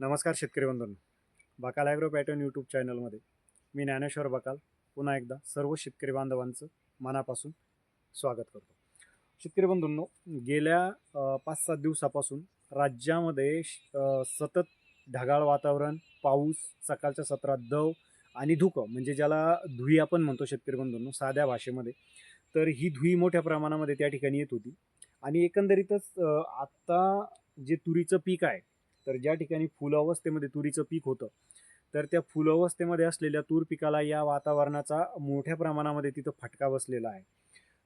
नमस्कार शेतकरी बंधूंनो. बकाल ॲग्रो पॅटर्न यूट्यूब चॅनलमध्ये मी ज्ञानेश्वर बकाल पुन्हा एकदा सर्व शेतकरी बांधवांचं मनापासून स्वागत करतो. शेतकरी बंधूंनो गेल्या पाच सात दिवसापासून राज्यामध्ये श- सतत ढगाळ वातावरण पाऊस सकाळच्या सत्रात दव आणि धुकं म्हणजे ज्याला धुई आपण म्हणतो शेतकरी बंधूंनो साध्या भाषेमध्ये तर ही धुई मोठ्या प्रमाणामध्ये त्या ठिकाणी येत होती. आणि एकंदरीतच आत्ता जे तुरीचं पीक आहे तर ज्या ठिकाणी फुल अवस्थेमध्ये तुरीचं पीक होतं तर त्या फुलावस्थेमध्ये असलेल्या तूर पिकाला या वातावरणाचा मोठ्या प्रमाणामध्ये तिथं फटका बसलेला आहे.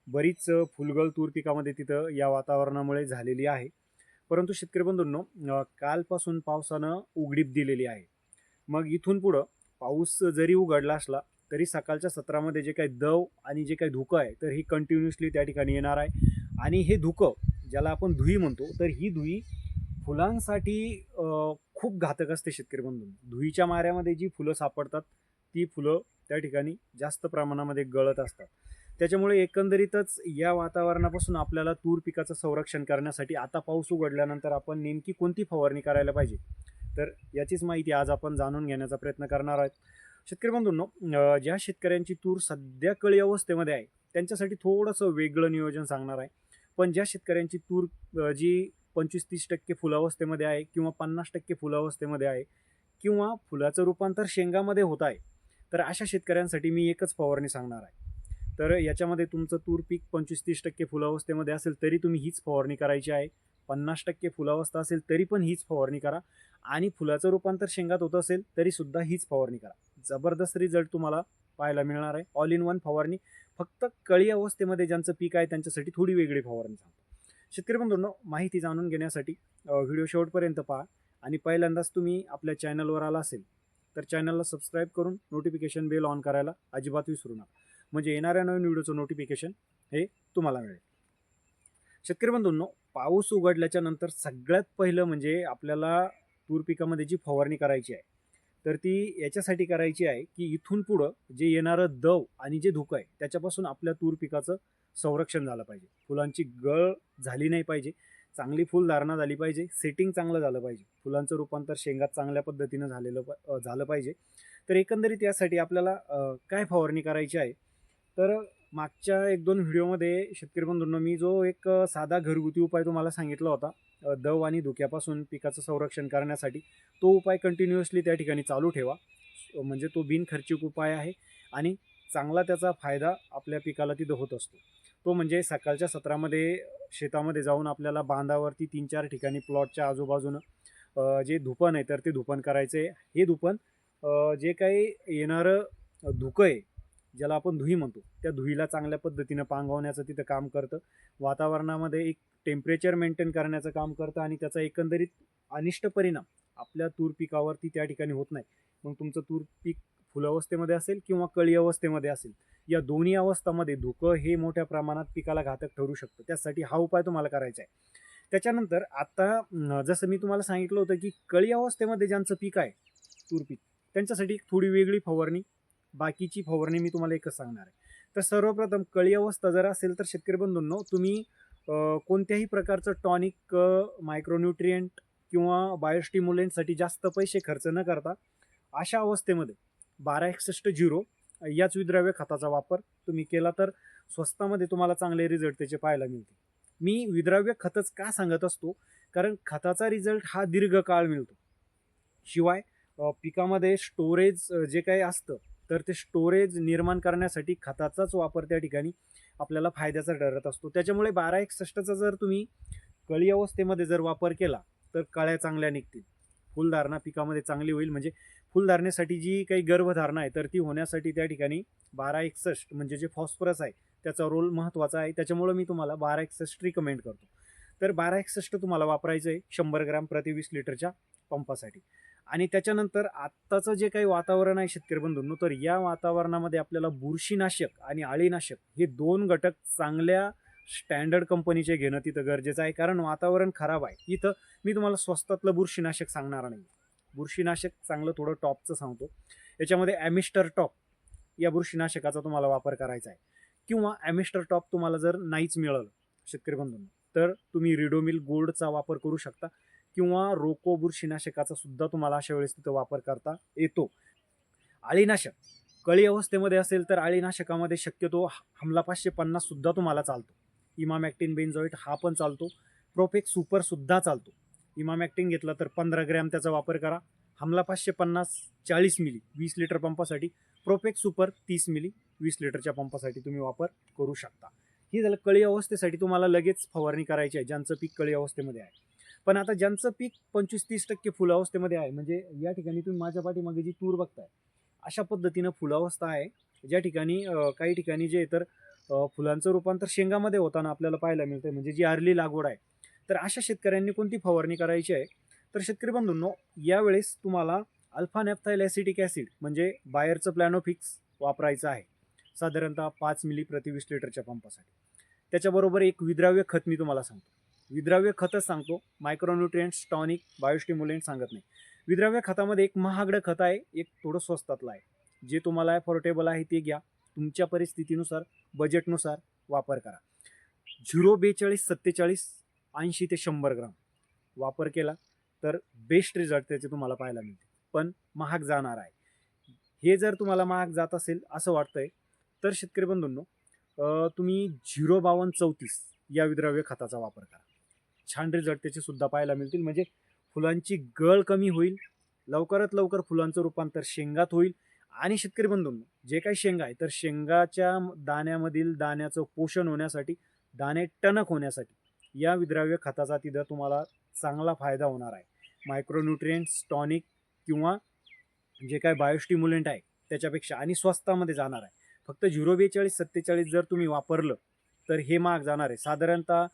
बरीच फुलगल फुलगळ तूर पिकामध्ये तिथं या वातावरणामुळे झालेली आहे. परंतु शेतकरी बंधूंनो कालपासून पावसानं उघडीप दिलेली आहे. मग इथून पुढं पाऊस जरी उघडला असला तरी सकाळच्या सत्रामध्ये जे काही दव आणि जे काही धुकं आहे तर ही कंटिन्युअसली त्या ठिकाणी येणार आहे. आणि हे धुकं ज्याला आपण धुई म्हणतो तर ही धुई फुलांसाठी खूप घातक असते शेतकरी बंधू. धुईच्या माऱ्यामध्ये जी फुलं सापडतात ती फुलं त्या ठिकाणी जास्त प्रमाणामध्ये गळत असतात. त्याच्यामुळे एकंदरीतच या वातावरणापासून आपल्याला तूर पिकाचं संरक्षण करण्यासाठी आता पाऊस उघडल्यानंतर आपण नेमकी कोणती फवारणी करायला पाहिजे? तर याचीच माहिती आज आपण जाणून घेण्याचा प्रयत्न करणार आहोत. शेतकरी बंधूंनो ज्या शेतकऱ्यांची तूर सध्या कळी अवस्थेमध्ये आहे त्यांच्यासाठी थोडंसं वेगळं नियोजन सांगणार आहे. पण ज्या शेतकऱ्यांची तूर जी पंचवीस तीस टक्के फुलावस्थेमध्ये आहे किंवा पन्नास टक्के फुलावस्थेमध्ये आहे किंवा फुलाचं रूपांतर शेंगामध्ये होत आहे तर अशा शेतकऱ्यांसाठी मी एकच फवारणी सांगणार आहे. तर याच्यामध्ये तुमचं तूर पीक पंचवीस तीस टक्के फुलावस्थेमध्ये असेल तरी तुम्ही हीच फवारणी करायची आहे. पन्नास टक्के फुलावस्था असेल तरी पण हीच फवारणी करा आणि फुलाचं रूपांतर शेंगात होत असेल तरीसुद्धा हीच फवारणी करा. जबरदस्त रिझल्ट तुम्हाला पाहायला मिळणार आहे. ऑल इन वन फवारणी. फक्त कळी अवस्थेमध्ये ज्यांचं पीक आहे त्यांच्यासाठी थोडी वेगळी फवारणी सांगतो. शेतकरी बंधूंनो माहिती जाणून घेण्यासाठी व्हिडिओ शेवटपर्यंत पहा आणि पहिल्यांदाच तुम्ही आपल्या चॅनलवर आला असेल तर चॅनलला सबस्क्राईब करून नोटिफिकेशन बेल ऑन करायला अजिबात विसरू नका. म्हणजे येणाऱ्या नवीन व्हिडिओचं नोटिफिकेशन हे तुम्हाला मिळेल. शेतकरी बंधूंनो पाऊस उघडल्याच्या नंतर सगळ्यात पहिलं म्हणजे आपल्याला तूर पिकामध्ये जी फवारणी करायची आहे तर ती याच्यासाठी करायची आहे की इथून पुढं जे येणारं दव आणि जे धुकं आहे त्याच्यापासून आपल्या तूर पिकाचं संरक्षण झालं पाहिजे. फुलांची गळ झाली नाही पाहिजे. चांगली फुलधारणा झाली पाहिजे. सेटिंग चांगलं झालं पाहिजे. फुलांचं रूपांतर शेंगात चांगल्या पद्धतीनं झालेलं प- झालं पाहिजे. तर एकंदरीत यासाठी आपल्याला काय फवारणी करायची आहे? तर मागच्या एक दोन व्हिडिओमध्ये शेतकरी बंधूंनो मी जो एक साधा घरगुती उपाय तुम्हाला सांगितला होता दव आणि धुक्यापासून पिकाचं संरक्षण करण्यासाठी तो उपाय कंटिन्युअसली त्या ठिकाणी चालू ठेवा. म्हणजे तो बिनखर्चिक उपाय आहे आणि चांगला त्याचा फायदा आपल्या पिकाला तिथं होत असतो. तो म्हणजे सकाळच्या सत्रामध्ये शेतामध्ये जाऊन आपल्याला बांधावरती तीन चार ठिकाणी प्लॉटच्या आजूबाजूनं जे धुपन आहे तर ते धुपण करायचे. हे धुपन जे काही येणारं धुकं आहे ज्याला आपण धुई म्हणतो त्या धुईला चांगल्या पद्धतीनं पांगवण्याचं तिथं काम करतं. वातावरणामध्ये एक टेम्परेचर मेंटेन करण्याचं काम करतं आणि त्याचा एकंदरीत अनिष्ट परिणाम आपल्या तूर पिकावरती त्या ठिकाणी होत नाही. मग तुमचं तूर पीक फुलावस्थेमध्ये असेल किंवा कळी अवस्थेमध्ये असेल या दोन्ही अवस्थामध्ये धुकं हे मोठ्या प्रमाणात पिकाला घातक ठरू शकतं. त्यासाठी हा उपाय तुम्हाला करायचा आहे. त्याच्यानंतर आता जसं मी तुम्हाला सांगितलं होतं की कळी अवस्थेमध्ये ज्यांचं पीक आहे तूर पीक त्यांच्यासाठी एक थोडी वेगळी फवारणी बाकीची फवारणी मी तुम्हाला एकच सांगणार आहे. तर सर्वप्रथम कळी अवस्था जर असेल तर शेतकरी बंधूंनो तुम्ही कोणत्याही प्रकारचं टॉनिक मायक्रोन्युट्रियंट किंवा बायोस्टिम्युलेंटसाठी जास्त पैसे खर्च न करता अशा अवस्थेमध्ये बारा एकसष्ट झिरो याच विद्राव्य खताचा वापर तुम्ही केला तर स्वस्तामध्ये तुम्हाला चांगले रिझल्ट त्याचे पाहायला मिळतील. मी विद्राव्य खतच का सांगत असतो? कारण खताचा रिझल्ट हा दीर्घकाळ मिळतो. शिवाय पिकामध्ये स्टोरेज जे काही असतं तर ते स्टोरेज निर्माण करण्यासाठी खताचाच वापर त्या ठिकाणी आपल्याला फायद्याचा ठरत असतो. त्याच्यामुळे बारा एकसष्टचा जर तुम्ही कळी अवस्थेमध्ये जर वापर केला तर कळ्या चांगल्या निघतील. फुलधारणा पिकामध्ये चांगली होईल. म्हणजे फुलधारणेसाठी जी काही गर्भधारणा आहे तर ती होण्यासाठी त्या ठिकाणी बारा एकसष्ट म्हणजे जे फॉस्फरस आहे त्याचा रोल महत्त्वाचा आहे. त्याच्यामुळं मी तुम्हाला बारा एकसष्ट रिकमेंड करतो. तर बारा एकसष्ट तुम्हाला वापरायचं आहे शंभर ग्रॅम प्रति वीस लिटरच्या पंपासाठी. आणि त्याच्यानंतर आत्ताचं जे काही वातावरण आहे शेतकरी बंधूंनो तर या वातावरणामध्ये आपल्याला बुरशीनाशक आणि आळीनाशक हे दोन घटक चांगल्या स्टँडर्ड कंपनीचे घेणं तिथं गरजेचं आहे. कारण वातावरण खराब आहे. इथं मी तुम्हाला स्वस्तातलं बुरशीनाशक सांगणार नाही. बुरशीनाशक चांगलं थोडं टॉपचं सांगतो. याच्यामध्ये ॲमिस्टर टॉप या बुरशीनाशकाचा तुम्हाला वापर करायचा आहे. किंवा ॲमिस्टर टॉप तुम्हाला जर नाहीच मिळालं शेतकरी बंधूंना तर तुम्ही रिडोमिल गोल्डचा वापर करू शकता किंवा रोको बुरशीनाशकाचा सुद्धा तुम्हाला अशा वेळेस तिथं वापर करता येतो. अळीनाशक कळी अवस्थेमध्ये असेल तर अळीनाशकामध्ये शक्यतो हमला पाचशे पन्नाससुद्धा तुम्हाला चालतो. इमामॅक्टिन बेन्झॉईट हा पण चालतो. प्रोपेक सुपरसुद्धा चालतो. इमाम ॲक्टिंग घेतला तर पंधरा ग्रॅम त्याचा वापर करा. हमला पाचशे पन्नास चाळीस मिली वीस लिटर पंपासाठी. प्रोपेक सुपर तीस मिली वीस लिटरच्या पंपासाठी तुम्ही वापर करू शकता. ही झालं कळी अवस्थेसाठी तुम्हाला लगेच फवारणी करायची आहे ज्यांचं पीक कळी अवस्थेमध्ये आहे. पण आता ज्यांचं पीक पंचवीस तीस टक्के फुल अवस्थेमध्ये आहे म्हणजे या ठिकाणी तुम्ही माझ्या पाठीमागे जी तूर बघताय अशा पद्धतीनं फुलावस्था आहे. ज्या ठिकाणी काही ठिकाणी जे तर फुलांचं रूपांतर शेंगामध्ये होताना आपल्याला पाहायला मिळतं म्हणजे जी आरली लागवड आहे तर अशा शेतकऱ्यांनी कोणती फवारणी करायची आहे? तर शेतकरी बंधूंनो यावेळेस तुम्हाला अल्फा नेपथाईल ॲसिटिक ॲसिड म्हणजे बायरचं प्लॅनोफिक्स वापरायचं आहे. साधारणतः पाच मिली प्रति वीस लिटरच्या पंपासाठी. त्याच्याबरोबर एक विद्राव्य खत मी तुम्हाला सांगतो. विद्राव्य खतच सांगतो. मायक्रोन्युट्रियंट्स टॉनिक बायोस्टिम्युलेंट सांगत नाही. विद्राव्य खतामध्ये एक महागडं खत आहे एक थोडं स्वस्तातलं आहे. जे तुम्हाला अफोर्डेबल आहे ते घ्या. तुमच्या परिस्थितीनुसार बजेटनुसार वापर करा. झिरो बेचाळीस सत्तेचाळीस ऐंशी ते शंभर ग्राम वापर केला तर बेस्ट रिझल्ट त्याचे तुम्हाला पाहायला मिळते पण महाग जाणार आहे. हे जर तुम्हाला महाग जात असेल असं वाटतंय तर शेतकरी बंधूंनो तुम्ही झिरो बावन्न चौतीस या विद्राव्य खताचा वापर करा. छान रिझल्ट त्याचे सुद्धा पाहायला मिळतील. म्हणजे फुलांची गळ कमी होईल लवकरात लवकर फुलांचं रूपांतर शेंगात होईल. आणि शेतकरी बंधूंनो जे काही शेंगा आहे तर शेंगाच्या दाण्यामधील दाण्याचं पोषण होण्यासाठी दाणे टणक होण्यासाठी या विद्राव्य खताचा तिथं तुम्हाला चांगला फायदा होणार आहे. मायक्रोन्युट्रियंट्स टॉनिक किंवा जे काय बायोस्टिम्युलंट आहे त्याच्यापेक्षा आणि स्वस्तामध्ये जाणार आहे. फक्त झिरो बेचाळीस सत्तेचाळीस जर तुम्ही वापरलं तर हे महाग जाणार आहे. साधारणतः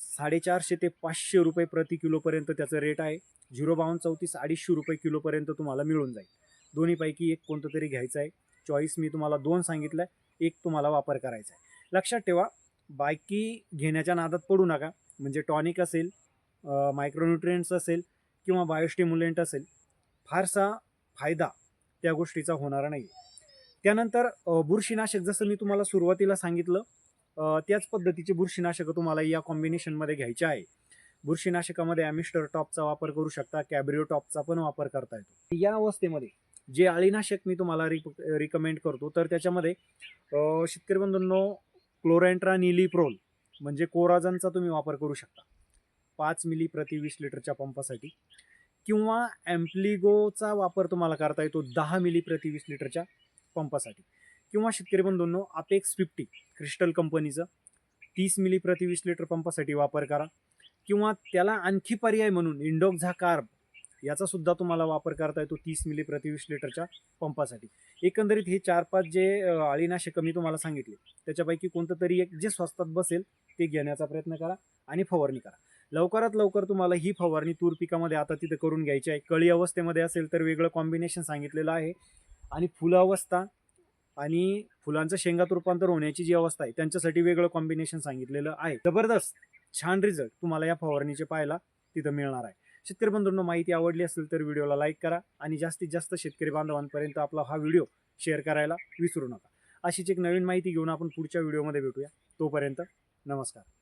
साडेचारशे ते पाचशे रुपये प्रति किलोपर्यंत त्याचं रेट आहे. झिरो बावन्न चौतीस अडीचशे रुपये किलोपर्यंत तुम्हाला मिळून जाईल. दोन्हीपैकी एक कोणतं तरी घ्यायचं आहे. चॉईस मी तुम्हाला दोन सांगितलं आहे एक तुम्हाला वापर करायचा आहे. लक्षात ठेवा बायकी घेण्याच्या नादात पडू नका. म्हणजे टॉनिक असेल मायक्रोन्युट्रियंट्स असेल किंवा बायोस्टिम्युलेंट असेल फारसा फायदा त्या गोष्टीचा होणार नाही. त्यानंतर बुरशीनाशक जसं मी तुम्हाला सुरुवातीला सांगितलं त्याच पद्धतीचे बुरशीनाशकं तुम्हाला या कॉम्बिनेशनमध्ये घ्यायचे आहे. बुरशीनाशकामध्ये ॲमिस्टर टॉपचा वापर करू शकता कॅब्रिओ टॉपचा पण वापर करता येतो. या अवस्थेमध्ये जे अळीनाशक मी तुम्हाला रिक रिकमेंड करतो तर त्याच्यामध्ये शेतकरी बंधूंनो क्लोरेंट्रा निलीप्रोल म्हणजे कोराजनचा तुम्ही वापर करू शकता. पाच मिली प्रति वीस लिटरच्या पंपासाठी. किंवा ॲम्प्लिगोचा वापर तुम्हाला करता येतो दहा मिली प्रति वीस लिटरच्या पंपासाठी. किंवा शेतकरी बंधूंनो अपेक्स फिफ्टी क्रिस्टल कंपनीचं तीस मिली प्रति वीस लिटर पंपासाठी वापर करा. किंवा त्याला आणखी पर्याय म्हणून इंडोक्झा कार्ब याचा सुद्धा तुम्हाला वापर करता येतो तीस मिली प्रति वीस लिटरच्या पंपासाठी. एकंदरीत हे चार पाच जे अळीनाशकं मी तुम्हाला सांगितले त्याच्यापैकी कोणतं तरी एक जे स्वस्तात बसेल ते घेण्याचा प्रयत्न करा आणि फवारणी करा. लवकरात लवकर तुम्हाला ही फवारणी तूर पिकामध्ये आता तिथं करून घ्यायची आहे. कळी अवस्थेमध्ये असेल तर वेगळं कॉम्बिनेशन सांगितलेलं आहे. आणि फुलं अवस्था आणि फुलांचं शेंगात रूपांतर होण्याची जी अवस्था आहे त्यांच्यासाठी वेगळं कॉम्बिनेशन सांगितलेलं आहे. जबरदस्त छान रिझल्ट तुम्हाला या फवारणीचे पाहायला तिथं मिळणार आहे. शेतकरी बंधूंना माहिती आवडली असेल तर व्हिडिओला लाईक करा आणि जास्तीत जास्त शेतकरी बांधवांपर्यंत आपला हा व्हिडिओ शेअर करायला विसरू नका. अशीच एक नवीन माहिती घेऊन आपण पुढच्या व्हिडिओमध्ये भेटूया. तोपर्यंत नमस्कार.